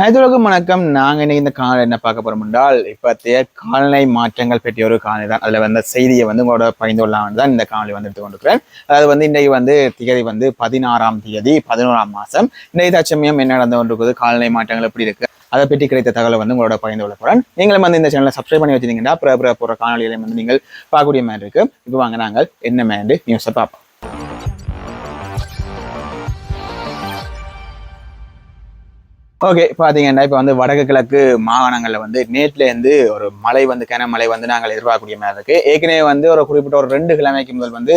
அனைத்துலகம் வணக்கம். நாங்க இன்னைக்கு இந்த காணொலி என்ன பார்க்க போறோம் என்றால் இப்பத்திய காலநிலை மாற்றங்கள் பற்றிய ஒரு காணொலி தான். அதுல வந்த செய்தியை வந்து உங்களோட பகிர்ந்து கொள்ளலாம் தான் இந்த காணொலி வந்து எடுத்துக்கொண்டிருக்கிறேன் அதாவது வந்து இன்றைக்கு வந்து திகதி வந்து பதினாறாம் தேதி பதினோராம் மாசம். இன்றைய தச்சமயம் என்ன நடந்து கொண்டிருக்குது காலநிலை மாற்றங்கள் எப்படி இருக்கு அதை பற்றி கிடைத்த தகவலை வந்து உங்களோட பகிர்ந்து கொள்ள போறேன். நீங்களும் வந்து இந்த சேனலை சப்ஸ்கிரைப் பண்ணி வச்சிருந்தீங்கன்னா பிற பிற போற காணொலிகளையும் வந்து நீங்கள் பார்க்கக்கூடிய மாதிரி இருக்கு. இப்போ வாங்க நாங்கள் என்ன மேண்டு நியூஸை பார்ப்போம். ஓகே பார்த்தீங்கன்னா இப்போ வந்து வடக்கு கிழக்கு மாகாணங்களில் வந்து நேற்றுலேருந்து ஒரு மழை வந்து கனமழை வந்து நாங்கள் எதிர்பார்க்கக்கூடிய மாதிரி இருக்குது ஏற்கனவே வந்து ஒரு குறிப்பிட்ட ஒரு ரெண்டு கிழமைக்கு முதல் வந்து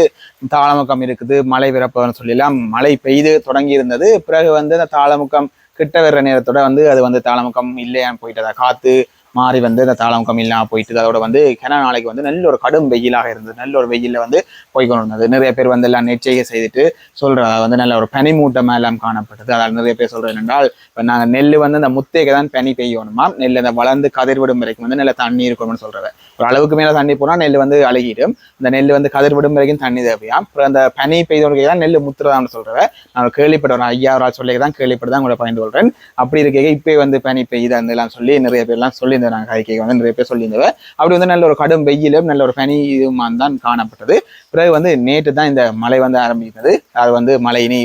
தாளமுக்கம் இருக்குது மழை விரப்பம்னு சொல்லிலாம் மழை பெய்து தொடங்கி இருந்தது பிறகு வந்து அந்த தாளமுக்கம் கிட்ட வர்ற நேரத்தோட வந்து அது வந்து தாளமுக்கம் இல்லையான்னு போயிட்டதா? காற்று மாறி வந்து இந்த தாளம் கம்மியெல்லாம் போயிட்டு அதோட வந்து கன நாளைக்கு வந்து நல்ல ஒரு கடும் வெயிலாக இருந்தது. நல்ல ஒரு வெயிலில் வந்து போய் கொண்டு வந்தது. நிறைய பேர் வந்து எல்லாம் நெச்சையை செய்துட்டு சொல்கிற வந்து நல்ல ஒரு பனிமூட்டம் எல்லாம் காணப்பட்டது. அதால் நிறைய பேர் சொல்கிறது என்றால் இப்போ நாங்கள் நெல் வந்து அந்த முத்தைக்கு தான் பனி பெய்யணுமா? நெல் அந்த வளர்ந்து கதிர்விடும் வரைக்கும் வந்து நல்ல தண்ணி இருக்கணும்னு சொல்கிறத ஒரு அளவுக்கு மேலே தண்ணி போனால் நெல் வந்து அழுகிடும். அந்த நெல் வந்து கதிர்விடும் வரைக்கும் தண்ணி தேவையா? அப்புறம் அந்த பனி பெய்தவனுக்கு தான் நெல் முத்துறதான்னு சொல்கிறத நான் கேள்விப்பட்ட ஒரு ஐயா ஒரு சொல்லிக்கு தான் கேள்விப்பட்டு தான் உங்களை பயந்து கொள்கிறேன் அப்படி இருக்க இப்போ வந்து பனி பெய்யுது அந்த எல்லாம் சொல்லி நிறைய பேர்லாம் சொல்லி சொல்லியிருந்தேன் நான் கைக்கு வந்து நிறைய பேர் சொல்லியிருந்தவ அப்படி வந்து நல்ல ஒரு கடும் வெயிலும் நல்ல ஒரு பனி இதுமா தான் காணப்பட்டது. பிறகு வந்து நேற்று தான் இந்த மழை வந்து ஆரம்பித்தது. அது வந்து மழை இனி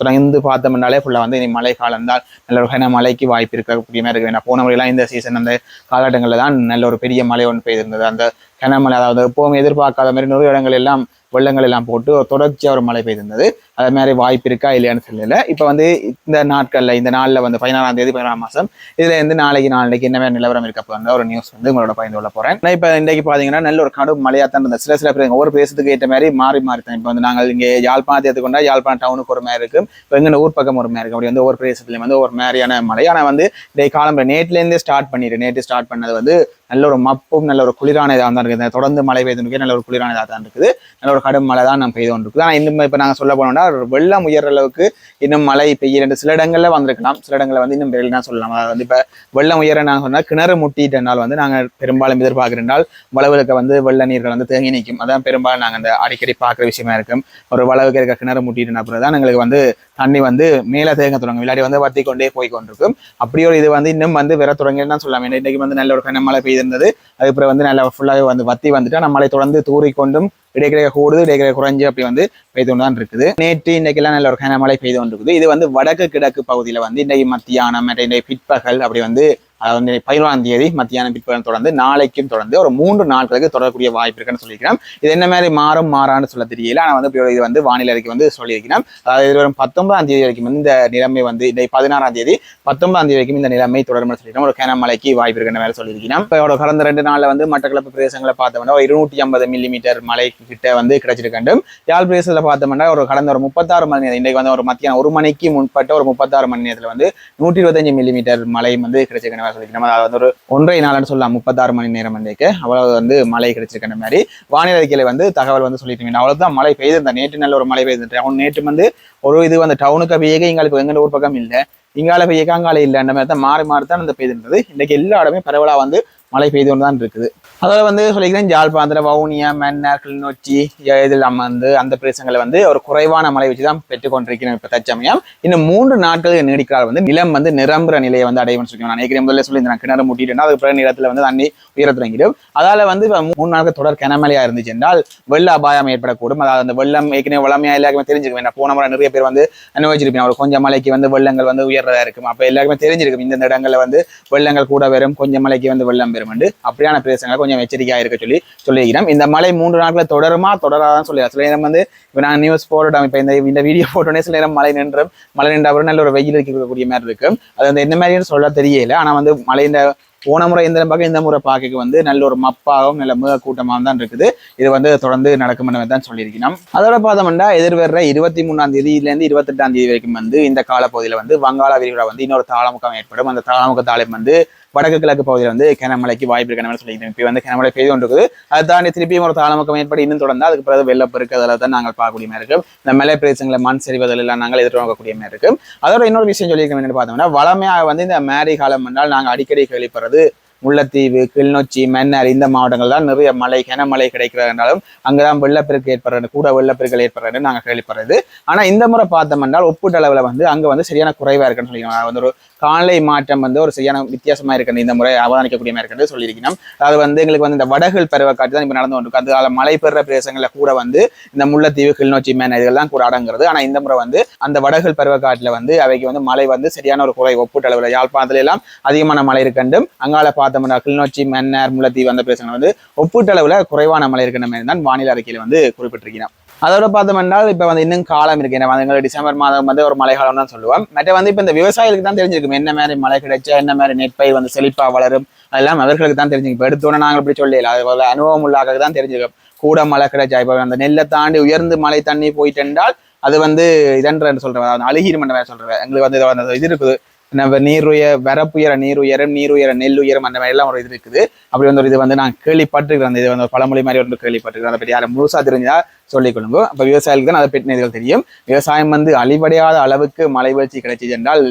தொடர்ந்து பார்த்தோம்னாலே ஃபுல்லாக வந்து இனி மழை காலம் தான் நல்ல ஒரு கன மழைக்கு வாய்ப்பு இருக்கக்கூடிய மாதிரி இருக்கு. ஏன்னா போன முறையெல்லாம் இந்த சீசன் அந்த காலகட்டங்களில் தான் நல்ல ஒரு பெரிய மழை ஒன்று பெய்திருந்தது. அந்த கனமழை அதாவது எப்பவும் எதிர்பார்க்காத மாதிரி நிறைய இடங்கள் எல்லாம் வெள்ளங்கள் எல்லாம் போட்டு ஒரு தொடர்ச்சியாக ஒரு மழை பெய்திருந்தது. அது மாதிரி வாய்ப்பு இருக்கா இல்லையான்னு தெரியல. இப்போ வந்து இந்த நாட்களில் இந்த நாளில் வந்து பதினாறாம் தேதி பதினாறாம் மாதம் இதுல இருந்து நாளைக்கு நாளைக்கு என்ன மாதிரி நிலவரம் இருக்க போகிற ஒரு நியூஸ் வந்து உங்களோட பயந்து கொள்ள போகிறேன் இப்போ இன்றைக்கு பார்த்தீங்கன்னா நல்ல ஒரு கடும் மழையாக தான் இருந்தது. சில சில பேர் ஒவ்வொரு பேசத்துக்கு ஏற்ற மாதிரி மாறி மாறி தான். இப்போ வந்து நாங்கள் இங்கே யாழ்ப்பாணத்தை எடுத்துக்கொண்டா யாழ்ப்பாணம் டவுனுக்கு ஒரு மாதிரி இருக்கும் இப்போ எங்கள் ஊர் பக்கம் ஒரு மாதிரி இருக்கும் அப்படி வந்து ஒவ்வொரு பிரதேசத்துலையும் வந்து ஒரு மாதிரியான மழை. ஆனால் வந்து இன்றைக்கு காலம் நேற்றுலேருந்தே ஸ்டார்ட் பண்ணிடு நேற்று ஸ்டார்ட் பண்ணது வந்து நல்ல ஒரு மப்பும் நல்ல ஒரு குளிரான இதாக தான் இருக்குது. தொடர்ந்து மழை பெய்து நல்ல ஒரு குளிரான இதாக தான் இருக்குது. நல்ல ஒரு கடும் மழை தான் நம்ம பெய்து கொண்டு இருக்குது ஆனால் இன்னும் இப்போ நாங்கள் சொல்ல போனோம்னா ஒரு வெள்ளம் உயர்ற அளவுக்கு இன்னும் மழை பெய்யல சில இடங்களில் வந்திருக்கலாம். சில இடங்களில் வந்து இன்னும் வெயில் தான் சொல்லலாம். அதாவது வந்து இப்போ வெள்ளம் உயர நாங்கள் சொன்னால் கிணறு முட்டிட்டனால் வந்து நாங்கள் பெரும்பாலும் எதிர்பார்க்கிறனால் வளவுகளுக்கு வந்து வெள்ள நீர்கள் வந்து தேங்கி நிற்கும். அதான் பெரும்பாலும் நாங்கள் அந்த அடிக்கடி பார்க்குற விஷயமா இருக்கும். ஒரு வளவுக்கு இருக்க கிணறு முட்டிட்டு அப்புறம் தான் எங்களுக்கு வந்து தண்ணி வந்து மேலே தேங்க தொடங்கும். விளையாடி வந்து வத்தி கொண்டே போய் கொண்டிருக்கும். அப்படி ஒரு இது வந்து இன்னும் வந்து வர தொடங்கின்னு தான் சொல்லலாம். இன்னைக்கு வந்து நல்ல ஒரு கனமழை பெய்திருந்தது. அதுக்கப்புறம் வந்து நல்லா ஃபுல்லாகவே வந்து வத்தி வந்துட்டா நம்மளை தொடர்ந்து தூறிக்கொண்டும் இடைக்கிடையே கூடுது இடைக்கிடையே குறைஞ்சு அப்படி வந்து பெய்து கொண்டு தான் இருக்குது. நேற்று இன்றைக்கெல்லாம் நல்ல ஒரு கனமழை பெய்து கொண்டு இருக்குது இது வந்து வடக்கு கிழக்கு பகுதியில் வந்து இன்றைக்கு மத்தியானம் இன்றைக்கு பிற்பகல் அப்படி வந்து அதாவது வந்து பதினோராம் தேதி மத்தியானம் பிற்பகல் தொடர்ந்து நாளைக்கும் தொடர்ந்து ஒரு மூன்று நாட்களுக்கு தொடரக்கூடிய வாய்ப்பு இருக்குன்னு சொல்லியிருக்கிறோம். இது என்ன மாதிரி மாறும் மாறான்னு சொல்ல தெரியல. ஆனால் வந்து இப்படி இது வந்து வானிலை அறிக்கை வந்து சொல்லியிருக்கிறோம். அதாவது இது வரும் பத்தொன்பதாம் தேதி வரைக்கும் இந்த நிலைமை வந்து இந்த பதினாறாம் தேதி பத்தொன்பதாம் தேதி வரைக்கும் இந்த நிலைமை தொடரும் சொல்லியிருக்கோம் ஒரு கனமழைக்கு வாய்ப்பு இருக்குன்ற மாதிரி சொல்லியிருக்கிறோம். இப்போ கடந்த ரெண்டு நாளில் வந்து மட்டக்களப்பு பிரதேசங்களை பார்த்தோம்னா ஒரு இருநூற்றி ஐம்பது மில்லிமீட்டர் மழை கிட்ட வந்து கிடைச்சிருக்கண்டும். யாழ் பிரதேசத்தில் பார்த்தோம்னா ஒரு கடந்த ஒரு முப்பத்தாறு மணி நேரம் இன்றைக்கு வந்து ஒரு மத்தியானம் ஒரு மணிக்கு முன்பட்ட ஒரு முப்பத்தாறு மணி நேரத்தில் வந்து நூற்றி இருபத்தஞ்சு மில்லிமீட்டர் மழை வந்து கிடைச்சிருக்கணும். சொல்லியிருக்கோம் அதாவது ஒரு ஒன்றரை நாள்னு சொல்லலாம். முப்பத்தாறு மணி நேரம் வந்தேக்கு அவ்வளவு வந்து மழை கிடைச்சிருக்கிற மாதிரி. வானிலை அறிக்கையில வந்து தகவல் வந்து சொல்லிட்டு அவ்வளவுதான் மழை பெய்திருந்தா நேற்று நல்ல ஒரு மழை பெய்திருந்தேன் அவன் நேற்று வந்து ஒரு இது வந்து டவுனுக்கு வேக எங்களுக்கு எங்க ஊர் பக்கம் இல்லை. இங்கால போய் அங்கால இல்லை. அந்த மாதிரி தான் மாறி மாறி தான் அந்த பெய்திருந்தது. இன்னைக்கு எல்லா இடமே பரவலாக வந்து மழை பெய்து கொண்டு தான் இருக்குது. அதில் வந்து சொல்லிக்கிறேன் ஜாழ்ப்பாணத்தில் வவுனியா மன்னார் கிளிநொச்சி இதெல்லாம் வந்து அந்த பிரதேசங்களை வந்து ஒரு குறைவான மழை வச்சு தான் பெற்றுக்கொண்டிருக்கிறோம் இப்போ தற்சமயம். இன்னும் மூன்று நாட்களுக்கு நீடிக்கிறார் வந்து நிலம் வந்து நிரம்புற நிலையை வந்து அடைவன்னு சொல்லி நான் நினைக்கிறேன் முதல்ல சொல்லியிருந்தேன் கிணறு முட்டிட்டேன்னா அதுக்கு பிறகு நிலத்தில் வந்து தண்ணி உயர தொடங்கிடும். அதால் வந்து இப்போ மூணு நாட்கள் தொடர் கனமழையாக இருந்துச்சு என்றால் வெள்ள அபாயம் ஏற்படக்கூடும். அதாவது அந்த வெள்ளம் ஏற்கனவே வளமையா எல்லாருக்குமே தெரிஞ்சிருக்கும். என்ன போன முறை நிறைய பேர் வந்து அனுபவிச்சிருப்பேன் ஒரு கொஞ்சம் மலைக்கு வந்து வெள்ளங்கள் வந்து உயர்றதா இருக்கும். அப்போ எல்லாருக்குமே தெரிஞ்சிருக்கும். இந்த இடங்களில் வந்து வெள்ளங்கள் கூட வரும். கொஞ்சம் மலைக்கு வந்து வெள்ளம் வரும் அப்படியான பிரதேசங்களை கொஞ்சம் எச்சரிக்கையாக இருக்க சொல்லி சொல்லியிருக்கிறோம் இந்த மழை மூன்று நாட்களில் தொடருமா? தொடராதான் சொல்லி சில நேரம் வந்து இப்போ நான் நியூஸ் போட்டுட்டோம். இப்போ இந்த இந்த வீடியோ போட்டோன்னே சில நேரம் மழை நின்றும். மழை நின்ற அப்புறம் நல்ல ஒரு வெயில் இருக்கக்கூடிய மாதிரி இருக்கும். அது வந்து என்ன மாதிரின்னு சொல்ல தெரியல. ஆனால் வந்து மழை இந்த போன முறை இந்த பக்கம் இந்த முறை பார்க்க வந்து நல்ல ஒரு மப்பாகவும் நல்ல மிக கூட்டமாகவும் தான் இருக்குது. இது வந்து தொடர்ந்து நடக்கும் தான் சொல்லியிருக்கணும் அதோட பார்த்தோம்னா எதிர்வர இருபத்தி மூணாம் தேதியிலேருந்து இருபத்தெட்டாம் தேதி வரைக்கும் வந்து இந்த காலப்பகுதியில் வந்து வங்காள விரிகுடா வந்து இன்னொரு தாளமுகம் ஏற்படும். அந்த தாளமுக தாளம் வந்து வடக்கு கிழக்கு பகுதியில் வந்து கனமழைக்கு வாய்ப்பு இருக்கணும் சொல்லிக்கிறேன் இப்போ வந்து கனமழை பெய்து கொண்டிருக்குது. அதை தாண்டி திருப்பியும் ஒரு தாளமக்கம் ஏற்பட்டு இன்னும் தொடர்ந்து அதுக்கு பிறகு வெள்ளப்பெருக்கு அதில் தான் நாங்கள் பார்க்கக்கூடிய மாதிரி இருக்கும் இந்த மலை பிரதேசங்களை மண் சரிவதில் எல்லாம் நாங்கள் எதிர்நோக்கக்கூடிய மாதிரி இருக்கும் அதோட இன்னொரு விஷயம் சொல்லியிருக்கோம் என்னென்னு பார்த்தோம்னா வளமையாக வந்து இந்த மேரி காலம் என்றால் நாங்கள் அடிக்கடி கேள்விப்படுறது முல்லைத்தீவு கிளிநொச்சி மன்னார் இந்த மாவட்டங்கள் தான் நிறைய மழை கனமழை கிடைக்கிறதுனாலும் அங்கதான் வெள்ளப்பெருக்கு ஏற்படுறது கூட வெள்ளப்பெருக்கள் ஏற்படுறது நாங்கள் கேள்விப்படுறது. ஆனா இந்த முறை பார்த்தோம் என்றால் ஒப்பீட்டளவில் வந்து அங்க வந்து சரியான குறைவா இருக்குன்னு சொல்லிக்கலாம் வந்து ஒரு காலை மாற்றம் வந்து ஒரு சரியான வித்தியாசமா இருக்கணும் இந்த முறை அவதானிக்கக்கூடிய மாதிரி இருக்கிறது சொல்லியிருக்கணும். அது வந்து எங்களுக்கு வந்து இந்த வடகள் பருவக்காற்று தான் இப்போ நடந்து கொண்டிருக்கு. அதனால மழை பெற பிரதேசங்களில் கூட வந்து இந்த முல்லைத்தீவு கிளிநொச்சி மேன இதெல்லாம் கூட அடங்குறது. ஆனா இந்த முறை வந்து அந்த வடகள் பருவக்காட்டுல வந்து அவைக்கு வந்து மழை வந்து சரியான ஒரு குறை ஒப்பீட்டளவில் யாழ்ப்பாணத்துல எல்லாம் அதிகமான மழை இருக்கண்டும் அங்கால பார்த்தோம்னா கிளிநொச்சி மன்னார் முல்லைத்தீவு அந்த பிரச்சனை வந்து ஒப்பீட்டளவில் குறைவான மழை இருக்கிற மாதிரி தான் வானிலை அறிக்கையில் வந்து குறிப்பிட்டிருக்கிறோம் அதோட பார்த்தோம்னா இப்போ வந்து இன்னும் காலம் இருக்கு. ஏன்னா வந்து டிசம்பர் மாதம் வந்து ஒரு மழைக்காலம் தான் சொல்லுவோம் மற்ற வந்து இப்போ இந்த விவசாயிகளுக்கு தான் தெரிஞ்சிருக்கும். என்ன மாதிரி மழை கிடைச்சா என்ன மாதிரி நெற்பயிர் வந்து செழிப்பாக வளரும் அதெல்லாம் அவர்களுக்கு தான் தெரிஞ்சுக்கும் இப்போ எடுத்தோன்னே நாங்கள் இப்படி சொல்லல. அது அனுபவம் உள்ளாக தான் தெரிஞ்சிருக்கும். கூட மழை கிடைச்சா இப்போ அந்த நெல்லை தாண்டி உயர்ந்து மழை தண்ணி போயிட்டு என்றால் அது வந்து இதன்ற சொல்றேன். அதாவது அழுகிரும் என்ற சொல்றேன். எங்களுக்கு வந்து இது இருக்குது. நம்ம நீர் வரப்புயர நீருயரம் நீருயர நெல்லுயரம் நெல் உயரம் அந்த மாதிரி எல்லாம் ஒரு இது இருக்குது. அப்படி வந்து ஒரு இது வந்து நான் கேள்விப்பட்டிருக்கிறேன். அந்த இது வந்து பழமொழி மாதிரி ஒன்று கேள்விப்பட்டிருக்கிறேன். அதை பற்றி யாரும் முழுசா தெரிஞ்சா சொல்லிக் கொள்ளுங்க. அப்போ விவசாயிகளுக்கு தான் அதை பற்றின இதுகள் தெரியும். விவசாயம் வந்து அழிவடையாத அளவுக்கு மழை வீழ்ச்சி கிடைச்சது என்றால்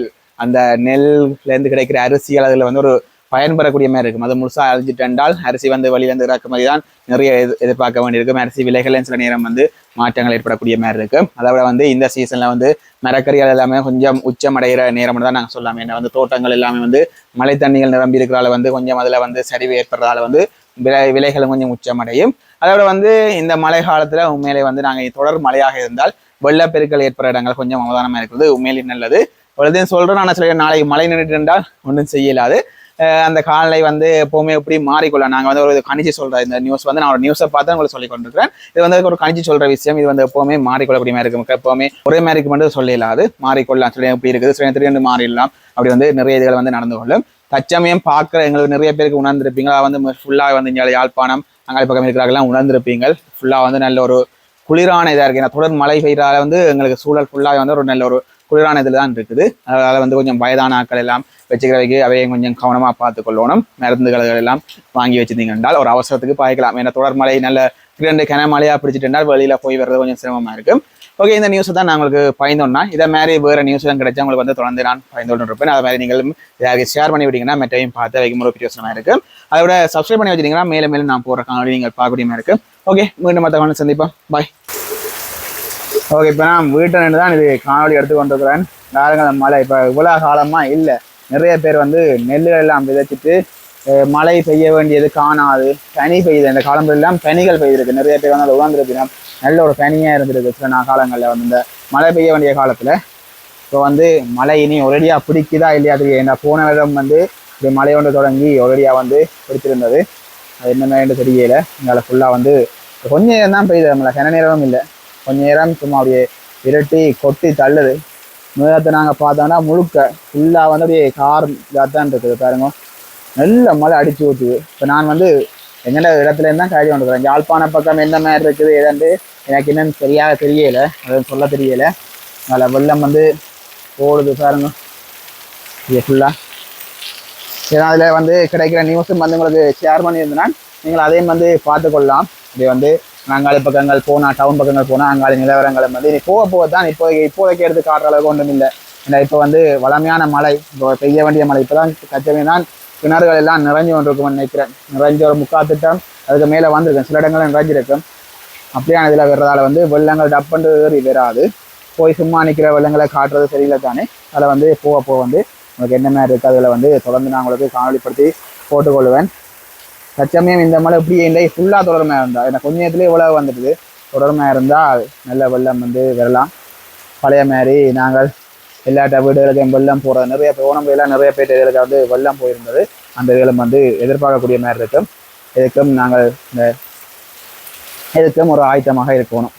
அந்த நெல்லேருந்து கிடைக்கிற அரிசிகள் அதில் வந்து ஒரு பயன்பெறக்கூடிய மாதிரி இருக்கும். அது முழுசா அழிஞ்சிட்டு என்றால் அரிசி வந்து வெளியிலேருந்து இறக்குமதி தான் நிறைய எதிர்- எதிர்பார்க்க வேண்டியிருக்கும். அரிசி விலைகள் சில நேரம் வந்து மாற்றங்கள் ஏற்படக்கூடிய மாதிரி இருக்கும் அதை விட வந்து இந்த சீசனில் வந்து மரக்கறிகள் எல்லாமே கொஞ்சம் உச்சமடைகிற நேரம் தான் நாங்கள் சொல்லாமே. ஏன்னா வந்து தோட்டங்கள் எல்லாமே வந்து மழை தண்ணிகள் நிரம்பி இருக்கிறதால வந்து கொஞ்சம் அதில் வந்து சரிவு ஏற்படுறதால வந்து விலை விலைகளும் கொஞ்சம் உச்சமடையும். அதோட வந்து இந்த மழை காலத்தில் உண்மையிலே வந்து நாங்கள் தொடர் மழையாக இருந்தால் வெள்ளப்பெருக்கள் ஏற்படுற இடங்கள் கொஞ்சம் அவதானமாக இருக்கிறது உண்மையிலே நல்லது. ஒரு சொல்கிறோம் நான் சில நாளைக்கு மழை நின்றுட்டு இருந்தால் ஒன்றும் செய்யலாது. அந்த காலநிலை வந்து எப்பவுமே எப்படி மாறிக்கொள்ள நாங்கள் வந்து ஒரு கணிச்சு சொல்ற இந்த நியூஸ் வந்து நான் ஒரு நியூஸை பார்த்து உங்களுக்கு சொல்லி கொண்டிருக்கிறேன். இது வந்து ஒரு கணிச்சு சொல்ற விஷயம். இது வந்து எப்பவுமே மாறிக்கொள்ளக்கூடிய மாதிரி இருக்கும் எப்பவுமே ஒரே மாதிரி இருக்கு மட்டும் சொல்லிடலாது மாறிக்கொள்ளலாம். சொல்லி எப்படி இருக்குது? சில திடீர்னு மாறிடலாம். அப்படி வந்து நிறைய இதுகள் வந்து நடந்து கொள்ளும். தச்சமயம் பார்க்குற எங்களுக்கு நிறைய பேருக்கு உணர்ந்திருப்பீங்களா வந்து ஃபுல்லாக வந்து இங்கே யாழ்ப்பாணம் அங்காளி பக்கம் இருக்கிறாங்களாம் உணர்ந்திருப்பீங்க. ஃபுல்லாக வந்து நல்ல ஒரு குளிரான இதாக இருக்குது ஏன்னா தொடர் மழை பெய்யறால வந்து எங்களுக்கு சூழல் ஃபுல்லாக வந்து ஒரு நல்ல ஒரு குளிரான இதில் தான் இருக்குது. அதனால வந்து கொஞ்சம் வயதான ஆட்கள் எல்லாம் வச்சுக்கிறவைக்கு அவையும் கொஞ்சம் கவனமாக பார்த்து கொள்ளணும் மருந்துகள் எல்லாம் வாங்கி வச்சிருந்தீங்க என்றால் ஒரு அவசரத்துக்கு பாய்க்கலாம். ஏன்னா தொடர் மழை நல்ல இரண்டு கனமழையாக பிடிச்சிட்டு வெளியில் போய் வர்றது கொஞ்சம் சிரமமாக இருக்கும். ஓகே இந்த நியூஸை தான் நான் உங்களுக்கு பயந்தோம்னா இதை மாதிரி வேறு நியூஸ் எல்லாம் கிடைச்சா உங்களுக்கு வந்து தொடர்ந்து நான் பயந்தோடு இருப்பேன். அதை மாதிரி நீங்களும் யாருக்கு ஷேர் பண்ணி விட்டீங்கன்னா மெட்டையும் பார்த்து வைக்கும் ஒரு பிரியோசனமாக இருக்கும். அதோட சப்ஸ்கிரைப் பண்ணி வச்சிட்டிங்கன்னா மேலும் மேலும் நான் போகிற காணொலி நீங்கள் பார்க்கக்கூடிய மாதிரி இருக்கும். ஓகே மீண்டும் மற்ற சந்திப்போம். பாய் ஓகே இப்போ நான் வீட்டை நின்று தான் இது காணொலி எடுத்து கொண்டிருக்கிறேன். பாருங்க அந்த மழை இப்போ இவ்வளோ காலமாக இல்லை. நிறைய பேர் வந்து நெல்லுகள் எல்லாம் விதைச்சிட்டு மழை பெய்ய வேண்டியது காணாது. பனி பெய்யுது. இந்த காலங்களெல்லாம் பனிகள் பெய்திருக்கு. நிறைய பேர் வந்து உணர்ந்துருப்பினா நல்ல ஒரு பனியாக இருந்திருக்கு சில நான் காலங்களில் வந்து. இந்த மழை பெய்ய வேண்டிய காலத்தில் இப்போ வந்து மழை இனி ஒரேடியாக பிடிக்குதா இல்லையா தெரியும் ஏன்னா போன விதம் வந்து இது மழை ஒன்று தொடங்கி ஒரேடியாக வந்து பிடிச்சிருந்தது அது என்ன மாதிரி தெரியல. எங்களால் ஃபுல்லாக வந்து கொஞ்சம் நேரம் தான் பெய்யுது நம்மளை கன நேரமும் இல்லை. கொஞ்ச நேரம் சும்மா அப்படியே விரட்டி கொட்டி தள்ளுது. மேகத்தை நாங்கள் பார்த்தோம்னா முழுக்க ஃபுல்லாக வந்து அப்படியே கார் இதாக தான் இருக்குது பாருங்க. நல்ல மழை அடிச்சு ஊற்றுது இப்போ நான் வந்து எங்கெண்ட இடத்துல இருந்தால் காய்ச்சி கொண்டுக்கிறேன் யாழ்ப்பாண பக்கம் எந்த மாதிரி இருக்குது ஏதாண்டு எனக்கு என்னன்னு சரியாக தெரியலை. அது சொல்ல தெரியலை. அதில் வெள்ளம் வந்து போடுது பாருங்க. இது ஃபுல்லாக ஏன்னா அதில் வந்து கிடைக்கிற நியூஸும் வந்து உங்களுக்கு ஷேர் பண்ணியிருந்தேன்னா நீங்கள் அதையும் வந்து பார்த்துக்கொள்ளலாம். இது வந்து அங்காளி பக்கங்கள் போனால் டவுன் பக்கங்கள் போனால் அங்காளி நிலவரங்களும் வந்து இனி போக போக தான் இப்போ இப்போதைக்கு எடுத்து காட்டுற அளவுக்கு ஒன்றும் இல்லை. ஏன்னா இப்போ வந்து வளமையான மழை இப்போ பெய்ய வேண்டிய மழை இப்போ தான் கச்சமே தான் கிணறுகள் எல்லாம் நிறைஞ்சு கொண்டிருக்கும்னு நினைக்கிறேன். நிறைஞ்ச ஒரு முக்கால் திட்டம் அதுக்கு மேலே வந்திருக்கும். சில இடங்களும் நிறைஞ்சிருக்கும். அப்படியான இதில் வர்றதால வந்து வெள்ளங்கள் டப்புண்டு ஏறி வராது. போய் சும்மா நிற்கிற வெள்ளங்களை காட்டுறது சரியில்லை தானே. அதில் வந்து போக போக வந்து உங்களுக்கு என்ன மாதிரி இருக்குது அதில் வந்து தொடர்ந்து நான் உங்களுக்கு காணொலிப்படுத்தி போட்டுக்கொள்வேன். தற்சமயம் இந்த மழை இப்படி இல்லை. ஃபுல்லாக தொடர்மையாக இருந்தால் எனக்கு கொஞ்ச நேரத்துலேயே இவ்வளவு வந்துடுது. தொடர்மையாக இருந்தால் நல்ல வெள்ளம் வந்து வரலாம். பழைய மாதிரி நாங்கள் எல்லாட்ட வீடுகளுக்கும் வெள்ளம் போகிறது நிறைய ஓனம் எல்லாம் நிறைய பேர் இதுகளுக்கு வந்து வெள்ளம் போயிருந்தது. அந்த இதுகளும் வந்து எதிர்பார்க்கக்கூடிய மாதிரி இருக்கும். இதுக்கும் நாங்கள் இந்த இதுக்கும் ஒரு ஆயத்தமாக இருக்கணும்.